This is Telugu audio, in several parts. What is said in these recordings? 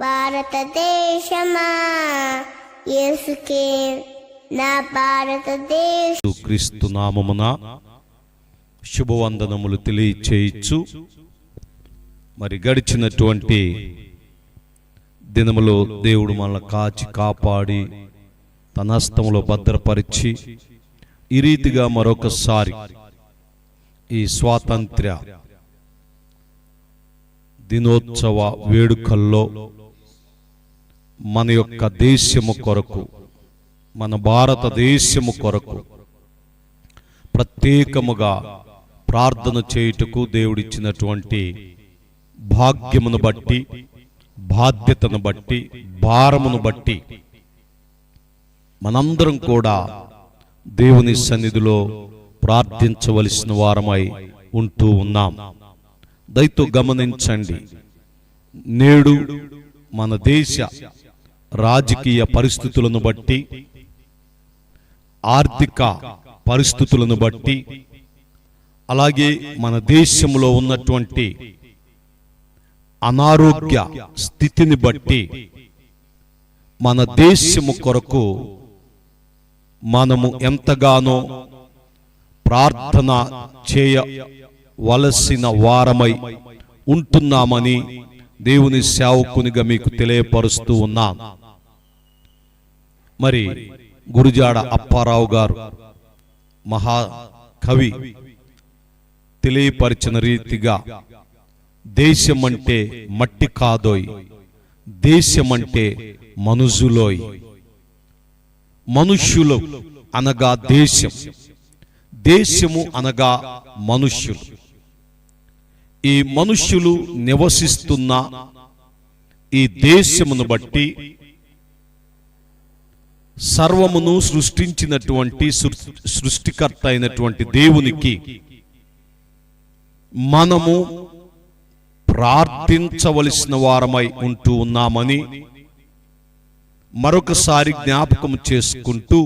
భారతదేశమా? యేసుకే నా భారతదేశ క్రీస్తు నామమున శుభవందనములు తెలియచేయచ్చు మరి గడిచినటువంటి దినములో దేవుడు మనల్ని కాచి కాపాడి తన హస్తంలో భద్రపరిచి ఈ రీతిగా మరొకసారి ఈ స్వాతంత్ర్య దినోత్సవ వేడుకల్లో మన యొక్క దేశము కొరకు మన భారతదేశము కొరకు ప్రత్యేకముగా ప్రార్థన చేయుటకు దేవుడిచ్చినటువంటి భాగ్యమును బట్టి బాధ్యతను బట్టి భారమును బట్టి మనందరం కూడా దేవుని సన్నిధిలో ప్రార్థించవలసిన వారమై ఉంటూ ఉన్నాం. దయతో గమనించండి. నేడు మన దేశ రాజకీయ పరిస్థితులను బట్టి ఆర్థిక పరిస్థితులను బట్టి అలాగే మన దేశంలో ఉన్నటువంటి అనారోగ్య స్థితిని బట్టి మన దేశము కొరకు మనము ఎంతగానో ప్రార్థన చేయవలసిన వారమై ఉంటున్నామని దేవుని సేవకునిగా మీకు తెలియపరుస్తూ ఉన్నాం మరి గురుజాడ అప్పారావు గారు మహాకవి తెలియపరిచిన రీతిగా దేశం అంటే మట్టి కాదోయ్ దేశం అంటే మనుషులోయ్ మనుష్యులు అనగా దేశం దేశము అనగా మనుష్యులు. ఈ మనుష్యులు నివసిస్తున్న ఈ దేశమును బట్టి సర్వమును సృష్టించినటువంటి సృష్టికర్త అయినటువంటి దేవునికి మనము ప్రార్థించవలసిన వారమై ఉంటూ ఉన్నామని మరొకసారి జ్ఞాపకం చేసుకుంటూ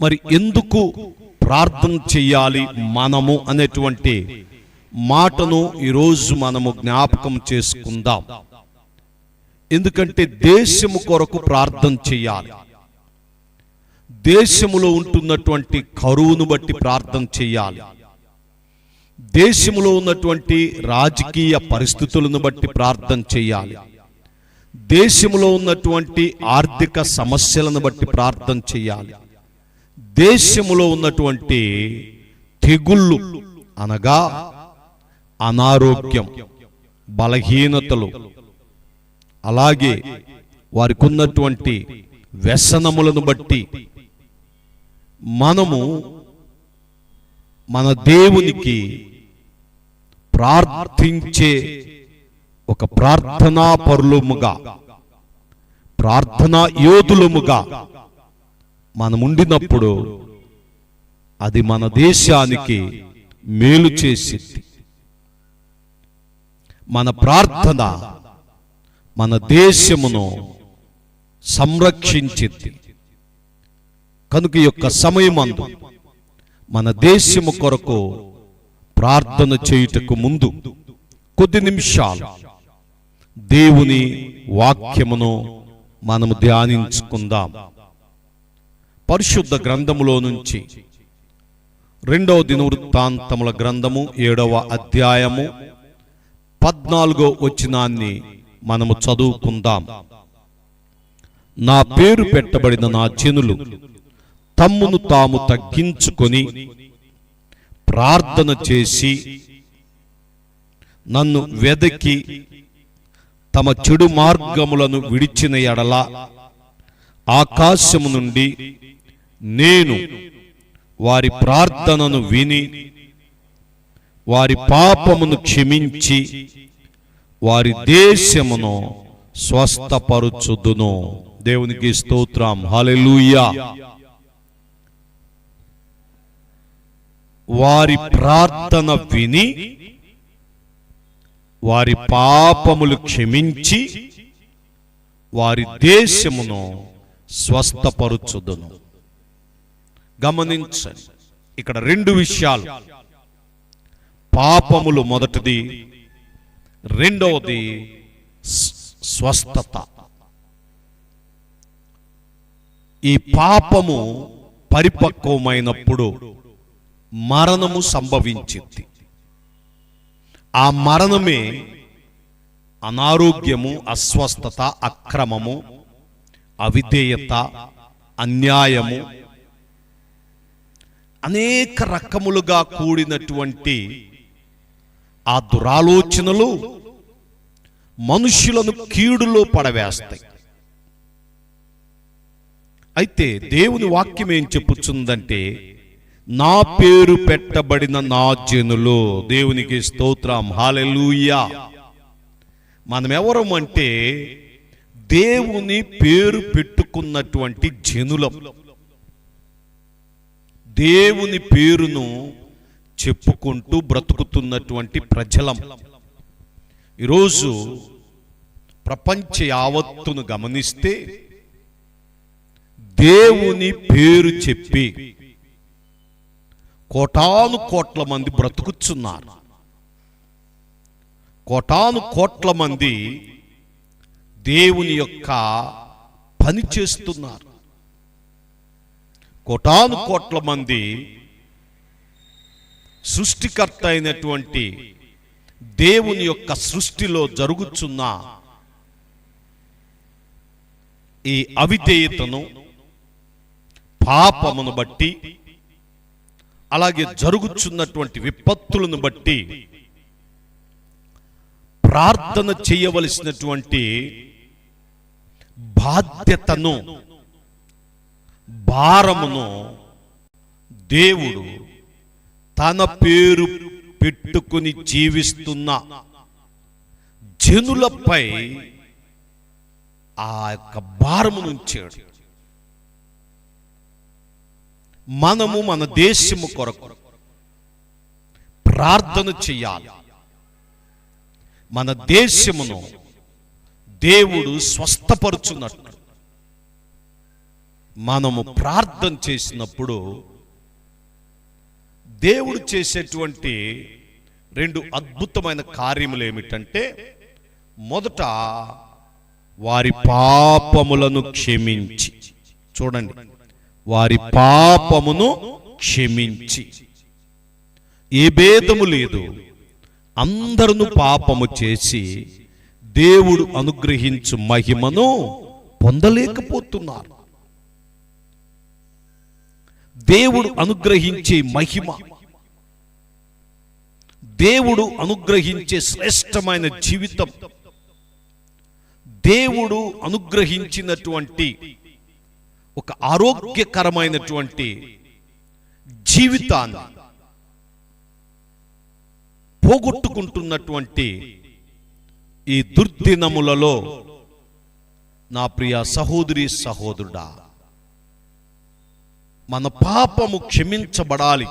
మరి ఎందుకు ప్రార్థన చెయ్యాలి మనము అనేటువంటి మాటను ఈరోజు మనము జ్ఞాపకం చేసుకుందాం. ఎందుకంటే దేశము కొరకు ప్రార్థన చెయ్యాలి దేశములో ఉంటున్నటువంటి కరువును బట్టి ప్రార్థన చెయ్యాలి దేశములో ఉన్నటువంటి రాజకీయ పరిస్థితులను బట్టి ప్రార్థన చెయ్యాలి దేశములో ఉన్నటువంటి ఆర్థిక సమస్యలను బట్టి ప్రార్థన చెయ్యాలి దేశములో ఉన్నటువంటి తెగుళ్ళు అనగా అనారోగ్యం బలహీనతలు అలాగే వారికి ఉన్నటువంటి వ్యసనములను బట్టి మనము మన దేవునికి ప్రార్థించే ఒక ప్రార్థనా పరులముగా ప్రార్థనా యోధులముగా మనం ఉండినప్పుడు అది మన దేశానికి మేలు చేసింది మన ప్రార్థన మన దేశమును సంరక్షించింది కనుక ఈ యొక్క సమయమందు మన దేశము కొరకు ప్రార్థన చేయుటకు ముందు కొద్ది నిమిషాలు దేవుని వాక్యమును మనము ధ్యానించుకుందాం. పరిశుద్ధ గ్రంథములో నుంచి రెండవ దినవృత్తాంతముల గ్రంథము ఏడవ అధ్యాయము పద్నాలుగో వచనాన్ని మనము చదువుకుందాం. నా పేరు పెట్టబడిన నా జనులు తమ్మును తాము తగ్గించుకొని ప్రార్థన చేసి నన్ను వెదకి తమ చెడు మార్గములను విడిచిన ఎడల ఆకాశము నుండి నేను వారి ప్రార్థనను విని వారి పాపమును క్షమించి వారి దేశమును స్వస్థపరుచుదును. దేవునికి స్తోత్రం. హల్లెలూయా. వారి ప్రార్థన విని వారి పాపములు క్షమించి వారి దేశమును స్వస్థపరుచుదును. గమనించండి. ఇక్కడ రెండు విషయాలు. పాపములు మొదటిది రెండవది స్వస్థత. ఈ పాపము పరిపక్వమైనప్పుడు మరణము సంభవించింది. ఆ మరణమే అనారోగ్యము అస్వస్థత అక్రమము అవిధేయత అన్యాయము అనేక రకములుగా కూడినటువంటి ఆ దురాలోచనలు మనుష్యులను కీడులో పడవేస్తాయి. అయితే దేవుని వాక్యం ఏం చెప్పుచుందంటే నా పేరు పెట్టబడిన నా జనులు దేవునికి స్తోత్రం హాలెలూయా మనం ఎవరం అంటే దేవుని పేరు పెట్టుకున్నటువంటి జనులం. దేవుని పేరును చెప్పుకుంటూ బ్రతుకుతున్నటువంటి ప్రజలం. ఈరోజు ప్రపంచ యావత్తును గమనిస్తే దేవుని పేరు చెప్పి కోటాను కోట్ల మంది బ్రతుకుచున్నారు. కోటాను కోట్ల మంది దేవుని యొక్క పని చేస్తున్నారు. కోటాను కోట్ల మంది సృష్టికర్త అయినటువంటి దేవుని యొక్క సృష్టిలో జరుగుచున్న ఈ అవిధేయతను పాపమును బట్టి అలాగే జరుగుచున్నటువంటి విపత్తులను బట్టి ప్రార్థన చేయవలసినటువంటి బాధ్యతను భారమును దేవుడు తన పేరు పెట్టుకుని జీవిస్తున్న జనులపై ఆ యొక్క భారమును ఉంచాడు మనము మన దేశము కొరకు ప్రార్థన చెయ్యాలి. మన దేశమును దేవుడు స్వస్థపరుచున్నట్లు మనము ప్రార్థన చేసినప్పుడు దేవుడు చేసేటువంటి రెండు అద్భుతమైన కార్యములు ఏమిటంటే మొదట వారి పాపములను క్షమించి. చూడండి. వారి పాపమును క్షమించి. ఏ భేదము లేదు. అందరును పాపము చేసి దేవుడు అనుగ్రహించు మహిమను పొందలేకపోతున్నారు. దేవుడు అనుగ్రహించే మహిమ. దేవుడు అనుగ్రహించే శ్రేష్టమైన జీవితం. దేవుడు అనుగ్రహించినటువంటి ఒక ఆరోగ్యకరమైనటువంటి జీవితాన్ని పోగొట్టుకుంటున్నటువంటి ఈ దుర్దినములలో నా ప్రియ సహోదరి సహోదరుడా మన పాపము క్షమించబడాలి.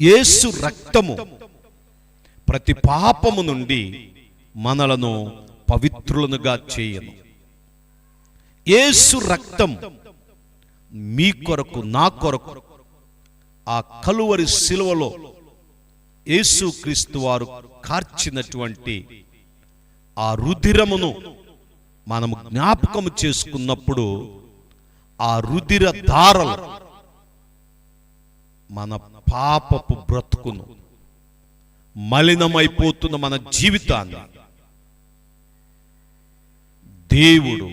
యేసు రక్తము ప్రతి పాపము నుండి మనలను పవిత్రులనుగా చేయను. యేసు రక్తం మీ కొరకు నా కొరకు ఆ కలువరి శిలువలో యేసు క్రీస్తు వారు కార్చినటువంటి ఆ రుధిరమును మనము జ్ఞాపకము చేసుకున్నప్పుడు ఆ రుధిర ధారలు మన పాపపు బ్రతుకును మలినమైపోతున్న మన జీవితాన్ని దేవుడు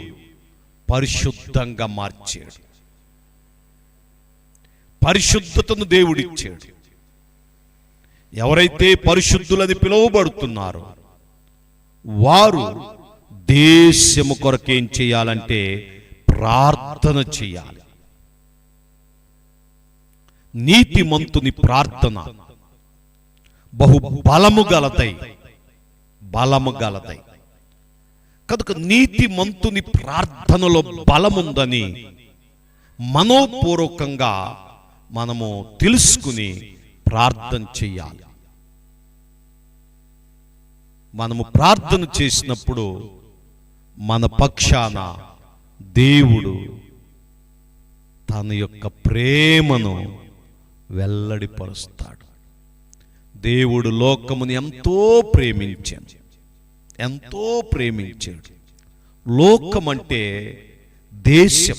పరిశుద్ధంగా మార్చాడు. పరిశుద్ధతను దేవుడిచ్చాడు. ఎవరైతే పరిశుద్ధులని పిలువబడుతున్నారో వారు దేశము కొరకేం చేయాలంటే ప్రార్థన చేయాలి. నీతిమంతుని ప్రార్థన బహు బలము గలదై బలము గలదై. కనుక నీతిమంతుని ప్రార్థనలో బలముందని మనోపూర్వకంగా మనము తెలుసుకుని ప్రార్థన చెయ్యాలి మనము ప్రార్థన చేసినప్పుడు మన పక్షాన దేవుడు తన యొక్క ప్రేమను వెల్లడిపరుస్తాడు. దేవుడు లోకముని ఎంతో ప్రేమించాడు. ఎంతో ప్రేమించాడు. లోకం అంటే దేశం.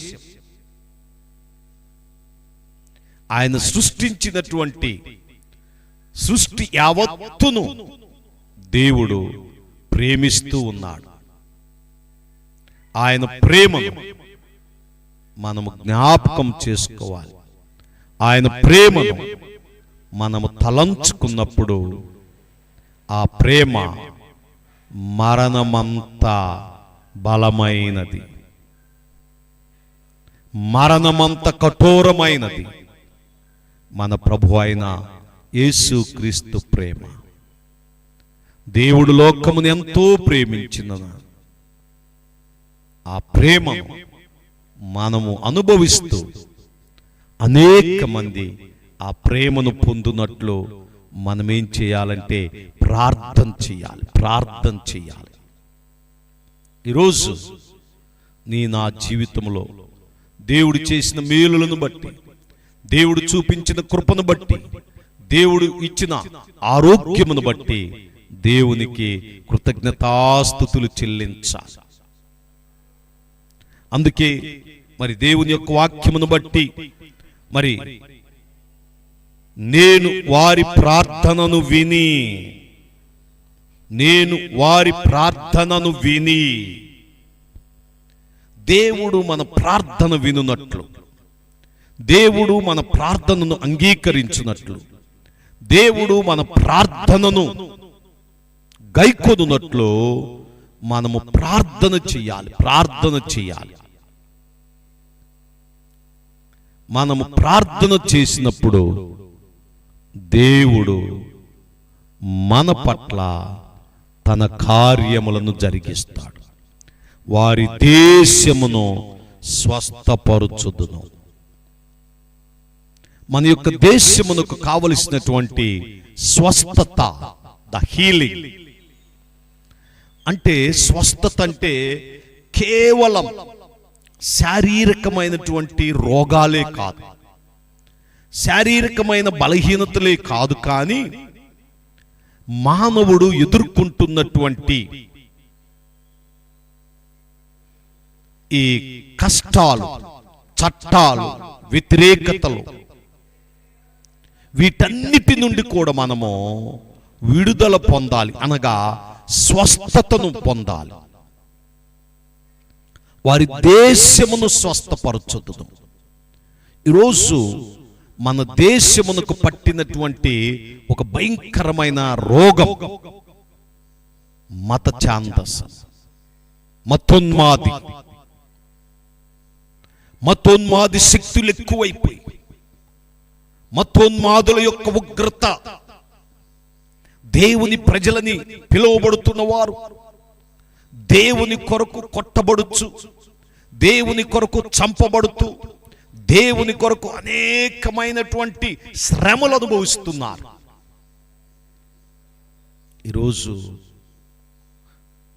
ఆయన సృష్టించినటువంటి సృష్టి యావత్తును దేవుడు ప్రేమిస్తూ ఉన్నాడు. ఆయన ప్రేమను మనము జ్ఞాపకం చేసుకోవాలి. ఆయన ప్రేమను మనము తలంచుకున్నప్పుడు ఆ ప్రేమ మరణమంత బలమైనది. మరణమంత కఠోరమైనది. మన ప్రభు అయిన యేసు క్రీస్తు ప్రేమ. దేవుడు లోకమును ఎంతో ప్రేమించిన ఆ ప్రేమ మనము అనుభవిస్తూ అనేక మంది ఆ ప్రేమను పొందునట్లు మనమేం చేయాలంటే ప్రార్థన చేయాలి ప్రార్థన చేయాలి. ఈరోజు నీ నా జీవితంలో దేవుడు చేసిన మేలులను బట్టి దేవుడు చూపించిన కృపను బట్టి దేవుడు ఇచ్చిన ఆరోగ్యమును బట్టి దేవునికి కృతజ్ఞతాస్థుతులు చెల్లించాలి. అందుకే మరి దేవుని యొక్క వాక్యమును బట్టి మరి నేను వారి ప్రార్థనను విని నేను వారి ప్రార్థనను విని దేవుడు మన ప్రార్థన వినున్నట్లు దేవుడు మన ప్రార్థనను అంగీకరించినట్లు దేవుడు మన ప్రార్థనను గైకొనున్నట్లు మనము ప్రార్థన చేయాలి ప్రార్థన చేయాలి. మనము ప్రార్థన చేసినప్పుడు దేవుడు మన పట్ల తన కార్యములను జరిగిస్తాడు. వారి దేశమును స్వస్థపరుచుదును. మన యొక్క దేశమునకు కావలసినటువంటి స్వస్థత ద హీలింగ్ అంటే స్వస్థత అంటే కేవలం శారీరకమైనటువంటి రోగాలే కాదు. శారీరకమైన బలహీనతలే కాదు కానీ మానవుడు ఎదుర్కొంటున్నటువంటి ఈ కష్టాలు చట్టాలు వ్యతిరేకతలు వీటన్నిటి నుండి కూడా మనము విడుదల పొందాలి అనగా స్వస్థతను పొందాలి. వారి దేశమును స్వస్థపరచుదు ఈరోజు మన దేశమునకు పట్టినటువంటి ఒక భయంకరమైన రోగం మత ఛాందస మతోన్మాది. మతోన్మాది శక్తులు ఎక్కువైపోయి మతోన్మాదుల యొక్క ఉగ్రత దేవుని ప్రజలని పిలువబడుతున్న వారు దేవుని కొరకు కొట్టబడుచు దేవుని కొరకు చంపబడుతూ దేవుని కొరకు అనేకమైనటువంటి శ్రమలు అనుభవిస్తున్నారు. ఈరోజు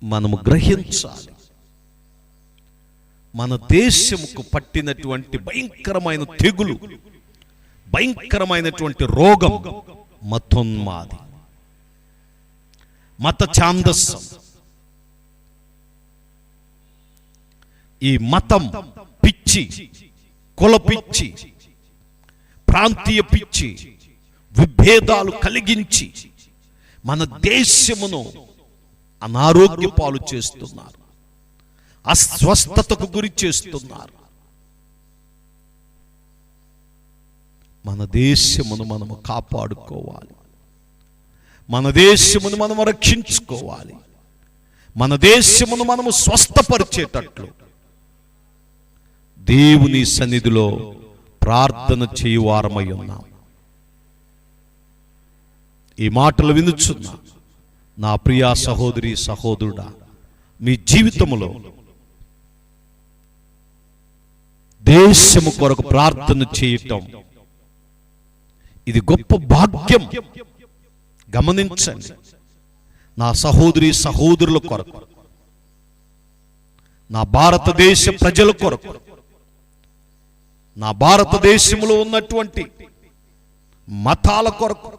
మనము గ్రహించాలి మన దేశముకు పట్టినటువంటి భయంకరమైన తెగులు భయంకరమైనటువంటి రోగం మతోన్మాది. మత ఛాందస్సం. ఈ మతం పిచ్చి కుల పిచ్చి ప్రాంతీయ పిచ్చి విభేదాలు కలిగించి మన దేశమును అనారోగ్య పాలు చేస్తున్నారు. అస్వస్థతకు గురి చేస్తున్నారు. మన దేశమును మనము కాపాడుకోవాలి. మన దేశమును మనము రక్షించుకోవాలి. మన దేశమును మనము స్వస్థపరిచేటట్లు. దేవుని సన్నిధిలో ప్రార్థన చేయువారమై ఉన్నాం. ఈ మాటలు వినుచున్నా నా ప్రియా సహోదరి సహోదరుడా మీ జీవితములో దేశము కొరకు ప్రార్థన చేయటం ఇది గొప్ప భాగ్యం. గమనించండి. నా సహోదరి సహోదరుల కొరకు నా భారతదేశ ప్రజల కొరకు నా భారతదేశంలో ఉన్నటువంటి మతాల కొరకు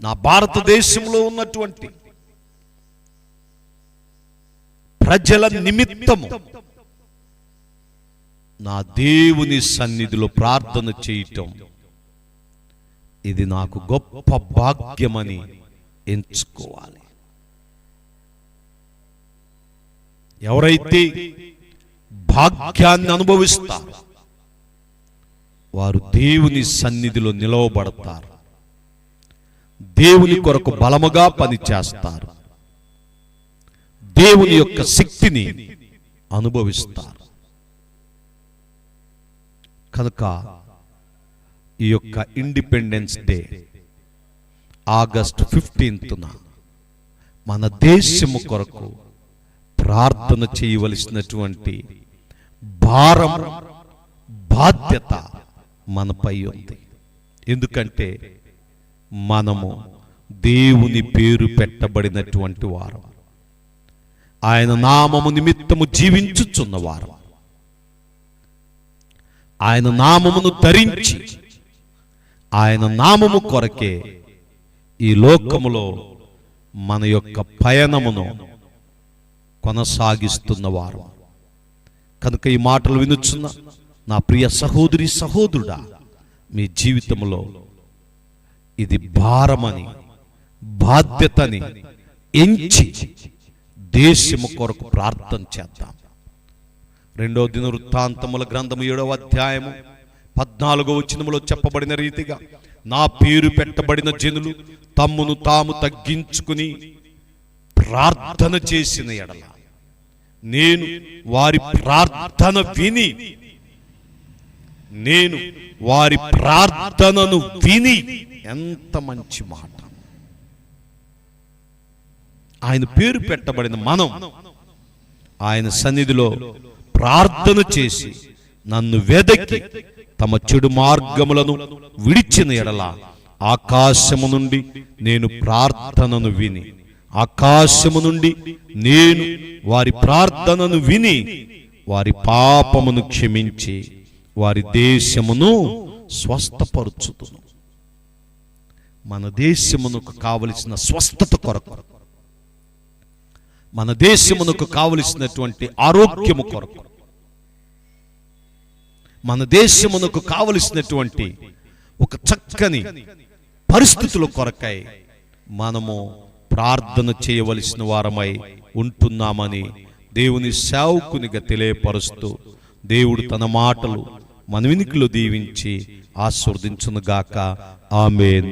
నా భారతదేశంలో ఉన్నటువంటి ప్రజల నిమిత్తము నా దేవుని సన్నిధిలో ప్రార్థన చేయటం ఇది నాకు గొప్ప భాగ్యమని ఎంచుకోవాలి. ఎవరైతే భాగ్యాన్ని అనుభవిస్తారు వారు దేవుని సన్నిధిలో నిలవబడతారు. దేవుని కొరకు బలముగా పనిచేస్తారు. దేవుని యొక్క శక్తిని అనుభవిస్తారు. కనుక ఈ యొక్క ఇండిపెండెన్స్ డే ఆగస్ట్ ఫిఫ్టీన్త్న మన దేశము కొరకు ప్రార్థన చేయవలసినటువంటి భారం బాధ్యత మనపై ఉంది. ఎందుకంటే మనము దేవుని పేరు పెట్టబడినటువంటి వారం. ఆయన నామము నిమిత్తము జీవించుచున్నవారు ఆయన నామమును ధరించి ఆయన నామము కొరకే ఈ లోకములో మన యొక్క పయనమును కొనసాగిస్తున్నవారు కనుక ఈ మాటలు వినుచున్న నా ప్రియ సహోదరి సహోదరుడా మీ జీవితంలో ఇది భారమని బాధ్యతని ఎంచి దేశము కొరకు ప్రార్థన చేద్దాం. రెండో దిన వృత్తాంతముల గ్రంథము ఏడవ అధ్యాయము పద్నాలుగో వచనములో చెప్పబడిన రీతిగా నా పేరు పెట్టబడిన జనులు తమ్మును తాము తగ్గించుకుని ప్రార్థన చేసిన ఎడల. నేను వారి ప్రార్థన విని నేను వారి ప్రార్థనను విని ఎంత మంచి మాట. ఆయన పేరు పెట్టబడిన మనం ఆయన సన్నిధిలో ప్రార్థన చేసి నన్ను వెదకి తమ చెడు మార్గములను విడిచిన ఎడల ఆకాశము నుండి నేను ప్రార్థనను విని ఆకాశము నుండి నేను వారి ప్రార్థనను విని వారి పాపమును క్షమించి వారి దేశమును స్వస్థపరుచుతును. మన దేశమునకు కావలసిన స్వస్థత కొరకు మన దేశమునకు కావలసినటువంటి ఆరోగ్యము కొరకు మన దేశమునకు కావలసినటువంటి ఒక చక్కని పరిస్థితుల కొరకై మనము ప్రార్థన చేయవలసిన వారమై ఉంటున్నామని దేవుని సేవకునిగా తెలియపరుస్తూ దేవుడు తన మాటలు మన వినికిలో దీవించి ఆస్వర్దించునుగాక ఆమెన్.